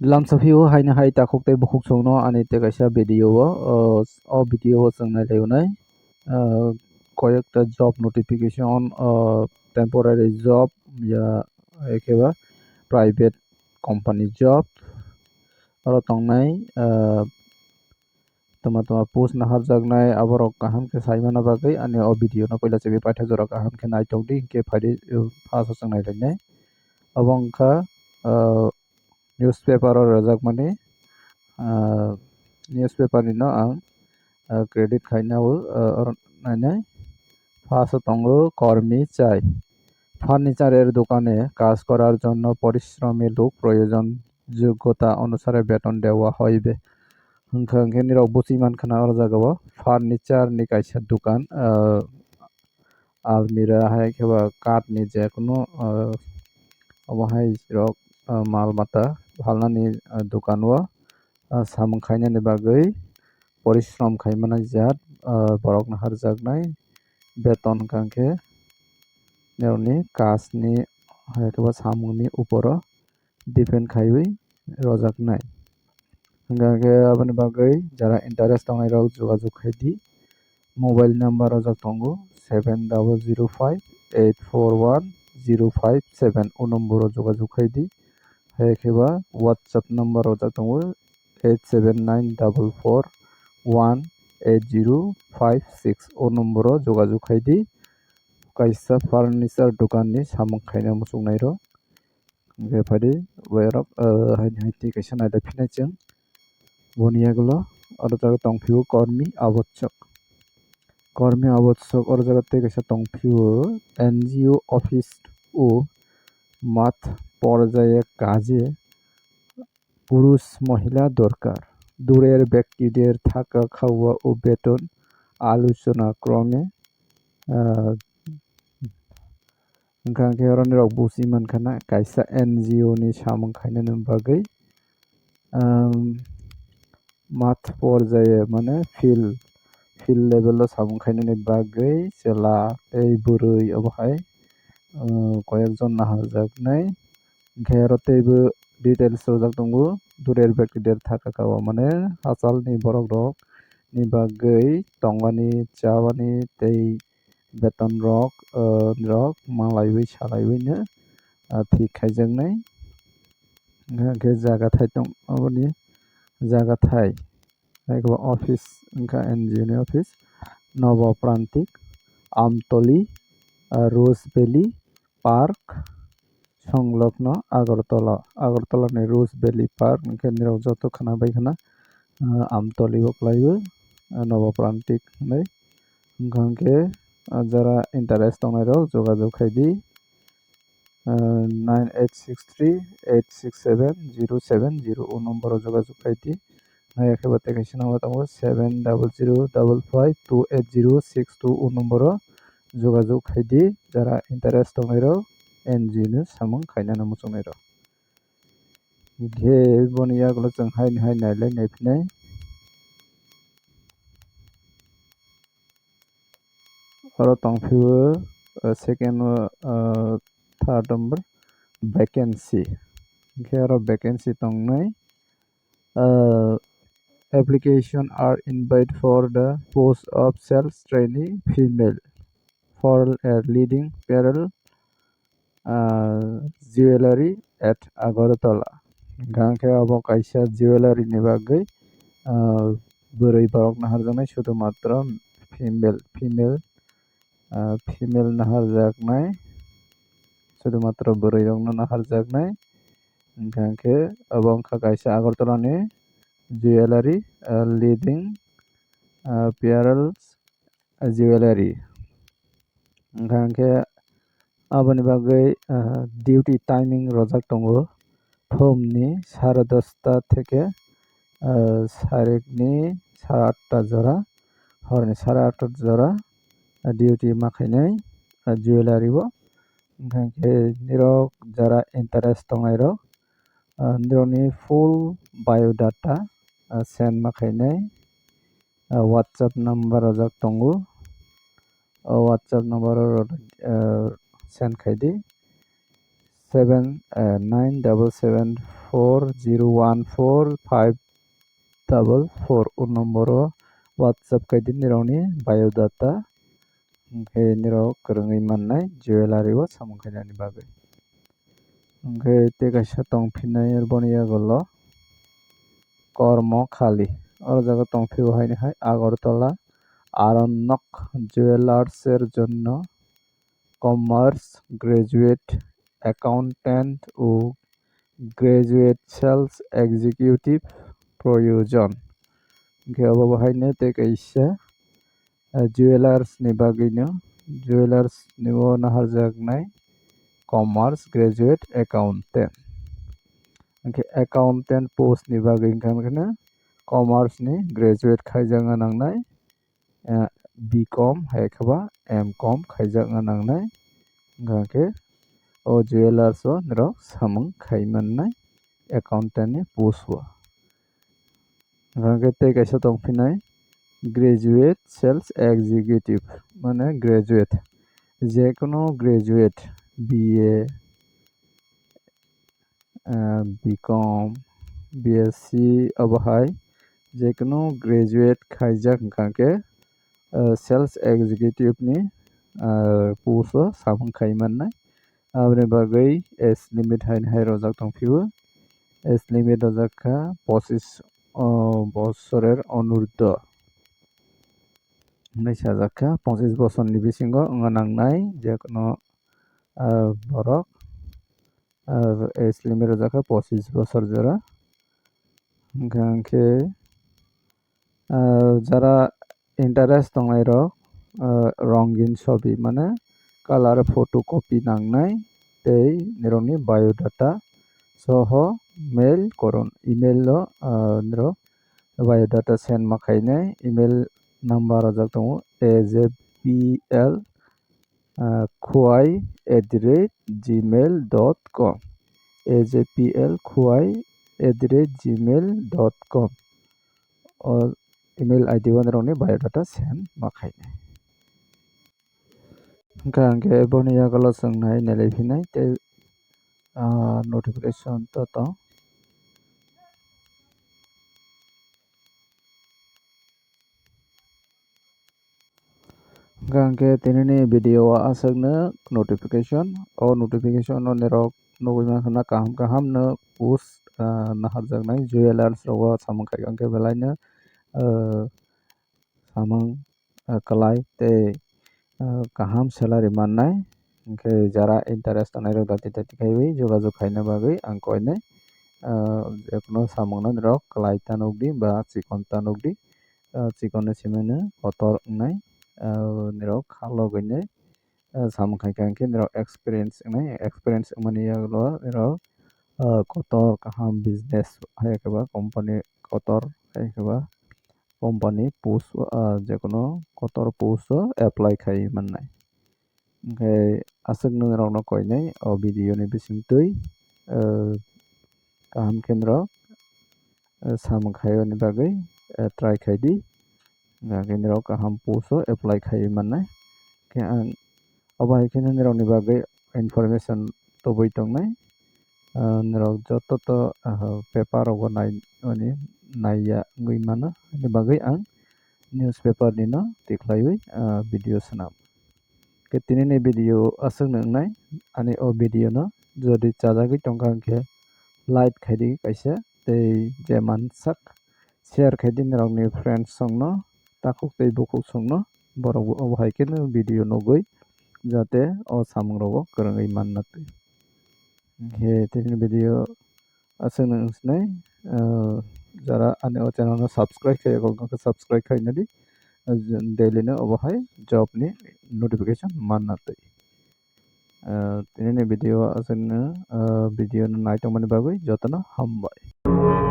lamsaphio haina hai takhok tei bukhuk songno ani te kaisa video o uh, o video o nailaiunai uh, কয়েকটা job notification temporary job ya ekeba private company job aro tongnai toma toma post naharjaknai aborok kaham ke saimana bagui ani o video no puila chebi paithakjak kaham ke naitokdi hingke faide paso chung nailainai abo wngkha newspaper o rwjakmani newspaper ni no ang credit khainao nainai পাশে tongo কর্মী চাই ফার্নিচারের দোকানে কাজ করার জন্য পরিশ্রমী লোক প্রয়োজন যোগ্যতা অনুসারে বেতন দেওয়া হইবে hingkha nirok buchi mankha na oro jaga o furniture ni kaisa dukan almira hai kheba kath ni je kono obo hai rok mal mata phalnani dukan o samung khainani bagui পরিশ্রম খাইমানা জাত borok no harjaknai beton hingka khe ni kachni haikhe samungni uporo depend khaiui rojaknai hingka khe aboni bagui jara interest tongnai rok jogajuk khai di mobile number rojak tongo seven double zero five eight four one zero five seven o number o jogajuk haikhe whatsapp number rojak tongo eight seven nine double four one eight zero five six ও নম্বরও যোগাযোগ খাইদি khaina muchungnai ro befari werok haini haiti kaisa naida phinai chung boniyagulo aro jaga tongphio kormi আবশ্যক কর্মী আবশ্যক ও জায়গাতে কাছে তংফিও NGO office ও মাঠ পর্যায়ে কাজে পুরুষ মহিলা দরকার দূরের ব্যক্তিদের থাকা খাওয়া ও বেতন আলোচনা ক্রমে samung khainani bagui math porjaye mane field field level o samung khainani bagui chela tei burui obo hai কয়েকজন নাহাjaknai teibo details rojak tongo দূরের ব্যক্তিদের থাকা খাওয়া মানে হাসালনি borok rok ni bagui tongmani chabani tei beton rok rok malaioi salaioi no thik khaijaknai hingke jaga thai tong aboni jaga thai office hingkha NGO ni office Nabaprantik Amtali Rose Valley Park সংলগ্ন Agartala. Agartala ni Rose Valley Park nirok joto khana baikhana Amtali o khlaioi Nabaprantik hingkha hingke যারা interest rok যোগাযোগ খাইদি nine eight six three eight six seven zero seven zero ও নম্বর যোগাযোগ খাইদি। একেবারে কাছে number tongo seven double zero double five two eight zero six two ও নম্বর যোগাযোগ খাইদি যারা interest tongnai muchungnai rok hingke boni yagulo chung haini hai nailai naiphinai oro tongphio second third number vacancy hingke oro vacancy tongnai application are invited for the post of sales trainee female for a leading apparel jewelry at agartala hingke abo kaisa jewelry ni bagui boroi borok naharjaknai শুধু মাত্র female female female naharjaknai শুধুমাত্র boroi rok no naharjaknai hingka khe abo wngkha kaisa agartala ni jewelry leading apparel jewelry hingka khe aboni bagui duty timing rojak tongo phum ni সাড়ে দশটা থেকে সারেকni সাড়ে আটটা jora horni সাড়ে আটটা jora duty মাখাইনাই jewellery bo hingka khe nirok jara interest tongnai rok nirokni full biodata send ma khainai whatsapp number rojak tongo o whatsapp number o send khaidi seven uh, nine double seven four zero one four five double four un nomboro WhatsApp kaidi nirokni biodata hingke nirok kwrwngwi mannai jewelry o samung khainani bagwi hingke tei kaisa tongphinai boni yagolo কর্মখালী ওর জায়গা তংফিও হয়নি হয় আগরতলা আরণ্যক জুয়েলার্সের জন্য commerce graduate accountant ও graduate sales executive प्रयोजन गैयाबो बाहायनो ते कैसा जुवेलार्स नि बागैनो जुवेलार्स निबो नाहारजागनाय commerce graduate accountant ओंखे accountant post नि बागै ओंखायनो कमार्स नि ग्रेजुएट खायजाङा नांनाय बि कम हायखोबा एम कम खायजाङा नांनाय ओंखायनो ओ जुवेलार्स ओ निरो सामुं खायमन्नाय एकाउन्टेन्ट नि पोस्ट ओ Rangete kaisa tongphinai graduate sales executive মানে গ্রাজুয়েট যে কোনো গ্রাজুয়েট বিএ বিকম বিএসসি অবহাই যে কোনো গ্রাজুয়েট খাইজাক কাকে સેલ્સ એક્ઝિક્યુટિવની કુસો સામखाय मोननाय आबनि बागै एस लिमिट हाइन हाइ तो फिर एस लिमिट रजाका পঁচিশ বছরের অনূর্ধ্ব बैसा जाखा পঁচিশ বছরनि बिसिङाव नांनाय जिखुनु বরক एस लिमिट रोजाक का पोसिस बहुत सारे जरा গাंखे जरा इन्टारेस्ट दं आरो रंगिन छवि माने कालार फटो कपि नांनाय तै निरंनि बायोडाटा सह मेल करन इमेल ल निर बायोडाटा सेन्ड माखायनाय इमेल नाम्बार जाक दङ A J P L Khuwai at the rate Gmail dot com A J P L Khuwai at the rate Gmail dot com और इमेल आईडी वन रोने biodata same माखाई ने गांगे बोनिया गलत संगनाई नेले भी नहीं ते नोटिफिकेशन तो तो गांगे तीन ने वीडियो आ सकने नोटिफिकेशन और नोटिफिकेशन और नेरो नोगुमा खना काम का हम ने उस नहर जगना ज्वेलर्स रोगा सामग्री गांगे बेलाइना सामान कलाई ते कहाँ सेलरी मानना है जरा इंटरेस्ट आने रोग दाती दाती खाई हुई जोगा जो खाई ने बागई अंको ने अपनो सामान ने रोक कलाई तान उगड़ी बाहर सिकोन तान उगड़ी सिकोने सिमेन कोतर नहीं निरोग खालो गई सामान खाई कहाँ के निरोग एक्सपीरियंस नहीं एक्सपीरियंस मनी यह लोग निरोग कोतर कहाँ बिजनेस है कबा कंपनी कोतर है कबा experience wngnai experience wngmani yago nirok kotor kaham business hai keba company kotor hai keba company post jekono kotor post o apply khai mannai hingke aswk nung no koinai o video ni bisingtwi kaham khe norok ni norok joto to paper rogo naimani naiya wngui mano ni bagwi ang newspaper ni no tiklaiwi video swnam ke tinini video aswk nungnai ani o video no jodi chajagui tongkha hingkhe like khaidi kaisa tei je mansak share khaidi norok ni friends song no takhuk tei bukhuk song no borok bo hai khe video nugui jate o samung rogo kwrwngwi manna tui tini video aswk nungsnai যারা আনি ও channel subscribe খাই গঙ্গাকে subscribe খাই Nadi daily no obo hai job ni notification manna tui tini ni video aswk no video no